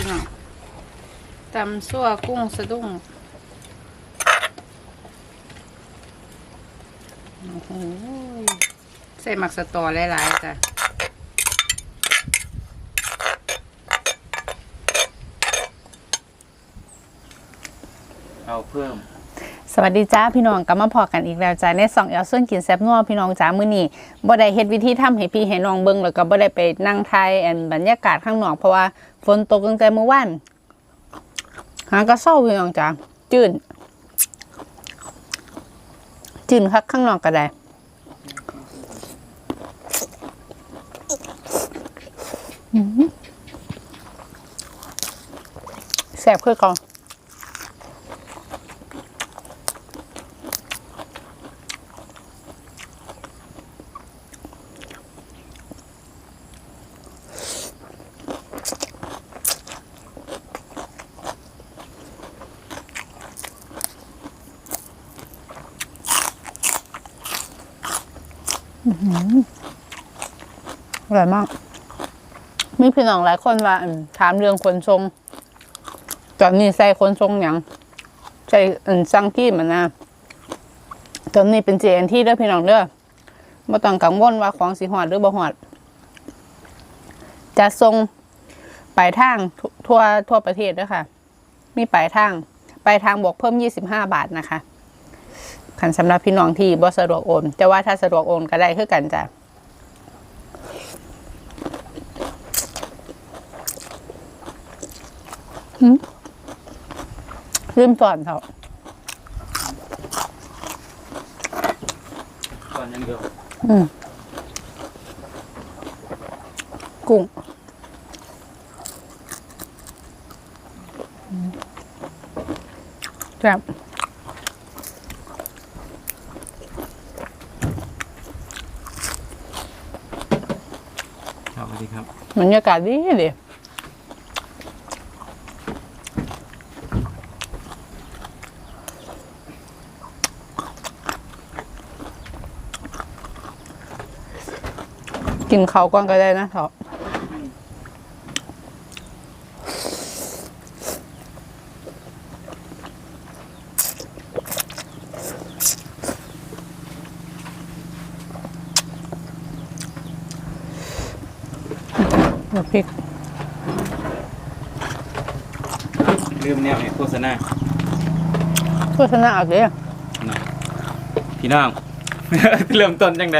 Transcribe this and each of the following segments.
พี่น้องตำซั่วกุ้งสะดุ้งโอ้โหใส่หมักสตอหลายๆจ้ะเอาเพิ่ม สวัสดีจ้าพี่น้องกลับมาพอกันอีกแล้วจ้าในสองเอลส่วนกินแซบนัวพี่น้องจ้ามื้อนี้บ่ได้เฮ็ดวิธีทำให้พี่ให้น้องเบิ่งแล้วก็บ่ได้ไปนั่งถ่ายอันบรรยากาศข้างนอกเพราะว่าฝนตกตั้งแต่เมื่อวานหาก็เศร้าพี่น้องจ้าจืนจืนคักข้างนอกก็ได้อื้อหือแซ่บคือเก่า อร่อยมาก มีพี่น้องหลายคนว่าถามเรื่องคนทรงตอนนี้ใส่คนทรงอย่างใส่อันซังกี้มันนะตอนนี้เป็น JNT เด้อพี่น้องเด้อบ่ต้องกังวลว่าของสิหอดหรือบ่หอด จะทรงปลายทางทั่วทั่วประเทศด้อค่ะ มีปลายทาง ปลายทางบวกเพิ่ม 25 บาทนะคะ คันสำหรับพี่น้องที่บ่สะดวกโอนแต่ว่าถ้าสะดวกโอนก็ได้คือกันจ้ะลืมสอนเขาก่อนอยังเดียวอืมกุ้งอืมแซ่บครับสวัสดีครั บบรรยากาศดีดีกินเขาก่อนก็ได้นะเถอะ น้ำพริกลืมแนวให้โฆษณาโฆษณาเอาเลยเนาะพี่น้อง เริ่มต้นจังได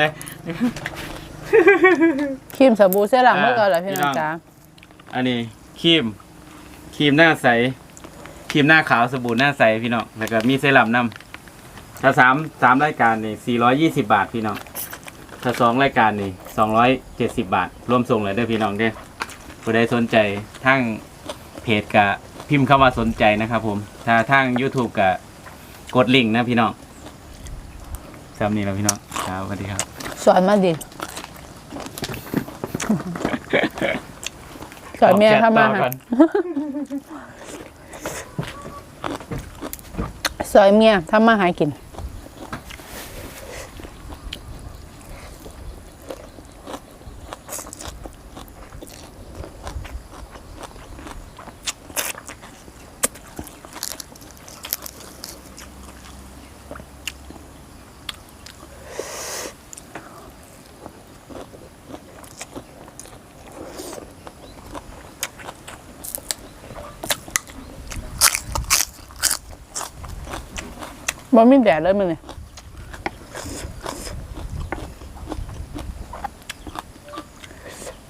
ครีมสบู่เสื้อหลังอ่าเมื่อก่อนเหรอพี่น้องพี่น้อง จ๋าอันนี้ครีมครีมหน้าใสครีมหน้าขาวสบู่หน้าใสพี่น้องแล้วก็มีเซรั่มนำถ้าสามสามรายการนี่สี่ร้อยยี่สิบาทพี่น้องถ้าสองรายการนี่สองร้อยเจ็ดสิบาทรวมส่งเลยเด้อพี่น้องเด้อ ผู้ใดสนใจทั้งเพจกะพิมพ์เข้ามาสนใจนะครับผม ถ้าทาง YouTube กะกดลิงก์นะพี่น้องสำนี้แล้วพี่น้องครับสวัสดีครับ สอนมาดิสอนเมียทำมาออกแชทต่อหาก่อนสอนเมียทำมาหากิน บ่มีแดดเลยมันเลย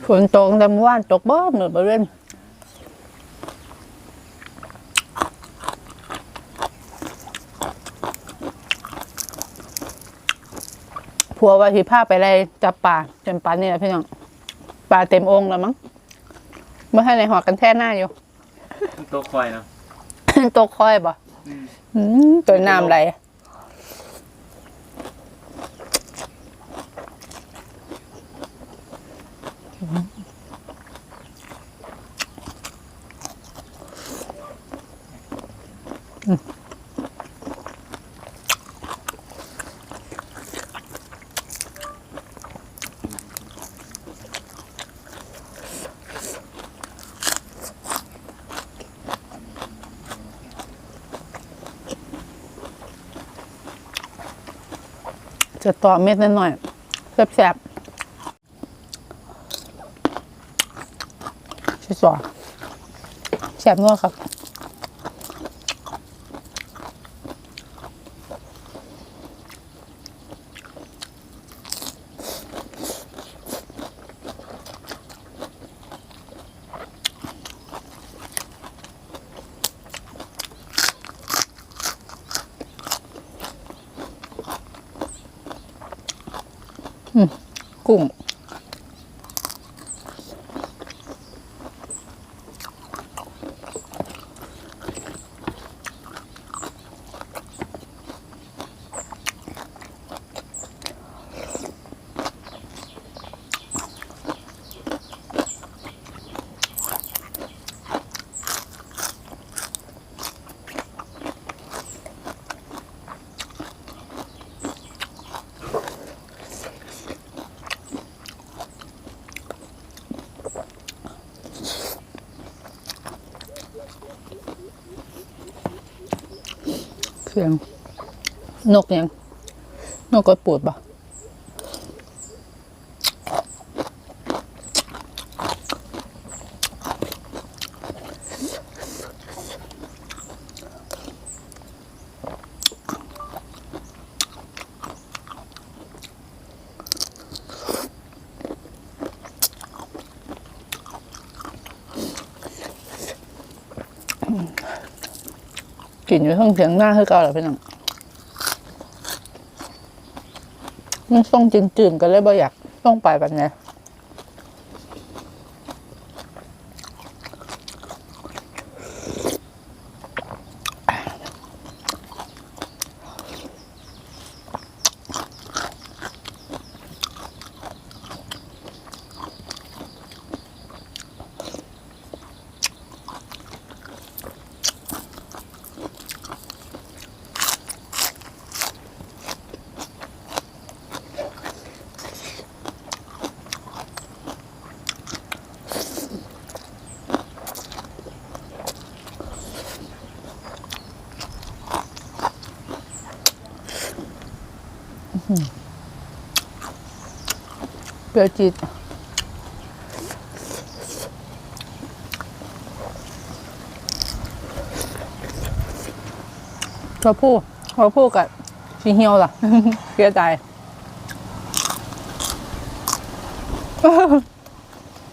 ฝนตกแต่เมื่อวานตกบ้าเหมือนบริเวณผัวว่าสิพาไปอะไรจับปลาจนปลาเนี่ยพี่น้องปลาเต็มองค์แล้วมั้งเมื่อให้ในหอกันแท่หน้าอยู่โต๊ะคอยเนาะตกคอยบ่ ตัวน้ำไหลอืม จะต่อเม็ดนิดหน่อยแซ่บๆชิสอแซ่บนัวครับ กุ้ง เครื่องนกยังนกก็ปูดปะ กินอยู่ทั้งเสียงหน้าคือเก่าแหละพี่น้องมันส่งจืดๆกันเลยบ่อยากต้องไปแบบนี้ เปรี้ยวจีดพอพูดพอพูดกับชีเหี่ยวล่ะเสียใจ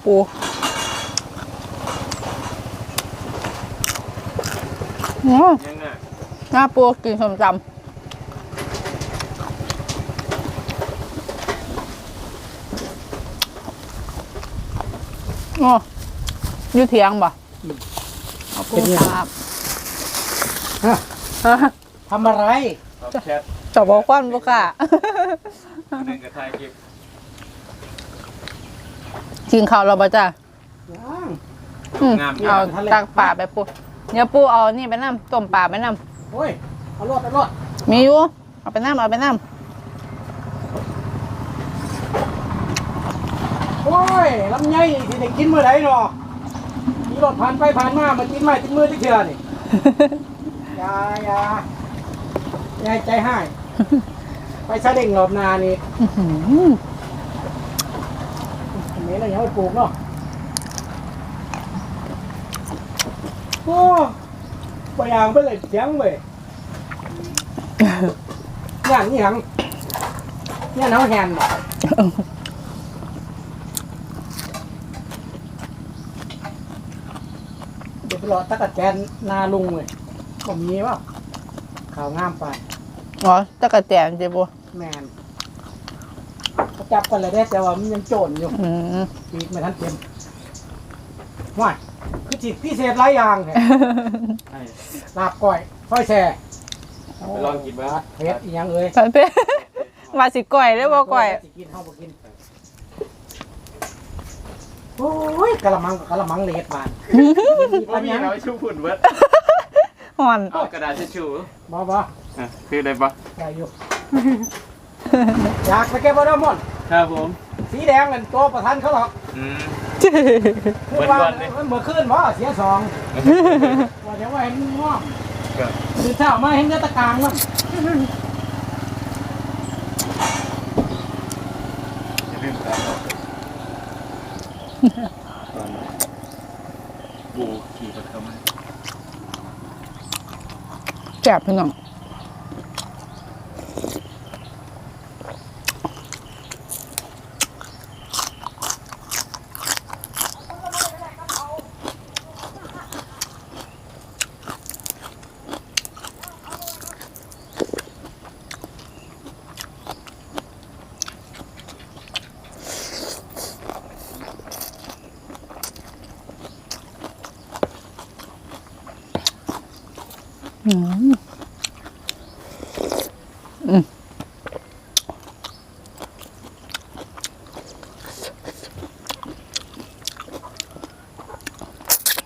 ปูอ๋อยังไงหน้าปูกินสมจำ อ๋ออยู่เถียงบ่ขอบคุณครับฮะฮะทำอะไรครับแชทจะบอกควันบุกะหนึ่งกระทายคลิปกินข้าวเราบ่จ้ะย่างอืมงามเอาตักป่าไปปูเดี๋ยวปูเอานี่ไปน้ำต้มป่าไปน้โอ้ยเอารถเอารถำมีอยู่เอาไปน้ำเอาไปน้โอ้ย ลำไยที่ได้กินเมื่อไหร่เนาะมีรถผ่านไปผ่านมามากินไม่ติดมือติดเชือนี่ อย่าอย่าอย่าให้ใจให้ ไปซาเด้งรอบหนานี่ำอื้อหือเมย์เรายังไม่ปลูกเนาะโอ้ปยางไปเลยเสียงเว้ยย่างนี่หังย่างน้ำแหนเดี๋ย รอตะกัดแกนนาลุงเลยก็มีว่าข่าวงามไปอ๋อตะกะแตนเจ๊ปูแมนเขาจับกันเลยได้แต่ว่ามันยังโจรอยู่อืมปีกไม่ทันเต็มว่ายคือจิตพิเศษหลายอย่างแหละลาบก้อยค่อยแช่ไปลองกินบ้างเผ็ดอีหยังเอ้ยพันเป้ว่าสิก่อยได้บ่ก่อย สิกินเฮาบ่กิน โอ้ยกะละมังกับกะละมังเลดบานว่ามีเราชูฝุ่นเวิร์ดห่อนเอากระดาษทิชชู่บ่บ่อะคืออะไรปะได้อยู่อยากไปเก็บโปเกมอนครับผม สีแดงนั่นตัวประธานเขาหรอกอืมคือว่าเบิดๆเลยมันเมื่อคืนว่าเสียสองว่าเดี๋ยวว่าเห็นง่วงครับตื่นเช้ามาเห็นเนื้อตะกางมั้ง ตอน บูขี่รถเข้ามแจบพี่น้อง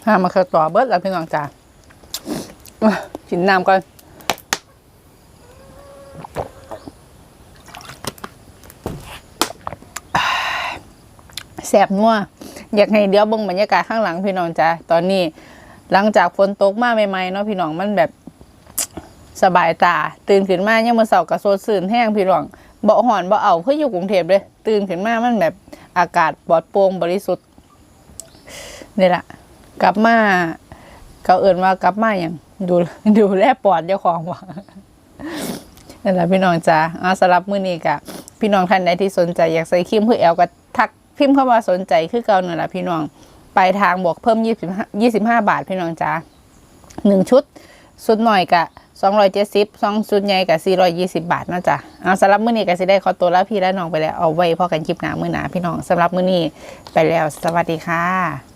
หามาคือต่อเบิร์ดแล้วพี่น้องจ้าอะกินน้ำก่อนแสบนัวอยากให้เดี๋ยวบ่งบรรยากาศข้างหลังพี่น้องจ้าตอนนี้หลังจากฝนตกมาใหม่ๆเนาะพี่น้องมันแบบสบายตา ตื่นขึ้นมายังมือเสาร์กระโซดสื่นแห้งพี่น้องเบ่หอนเบ่เอาเพื่ออยู่กรุงเทพเลยตื่นขึ้นมามันแบบอากาศปลอดโปร่งบริสุทธิ์นี่แหละ กลับมาเขาเอิ่นว่ากลับมาอย่างดูดูแลปอดเจ้าของว่านั่นแหละพี่น้องจ้าเอาสำหรับมื้อนี้กะพี่น้องท่านใดที่สนใจอยากใส่ครีมเพื่อแอลก็ทักพิมพ์เข้ามาสนใจคือเก่านั่นแหละพี่น้องปลายทางบวกเพิ่ม25 25บห้าบาทพี่น้องจ้าหนึ่งชุดสุดหน่อยกะสองร้อยเจ็ดสิบสองสุดใหญ่กะสี่ร้อยยี่สิบบาทนะจ๊ะเอาสำหรับมื้อนี้ก็สิได้ขอตัวแล้วพี่และน้องไปแล้วเอาไว้พอกันคลิปหน้ามื้อหน้าพี่น้องสำหรับมื้อนี้ไปแล้วสวัสดีค่ะ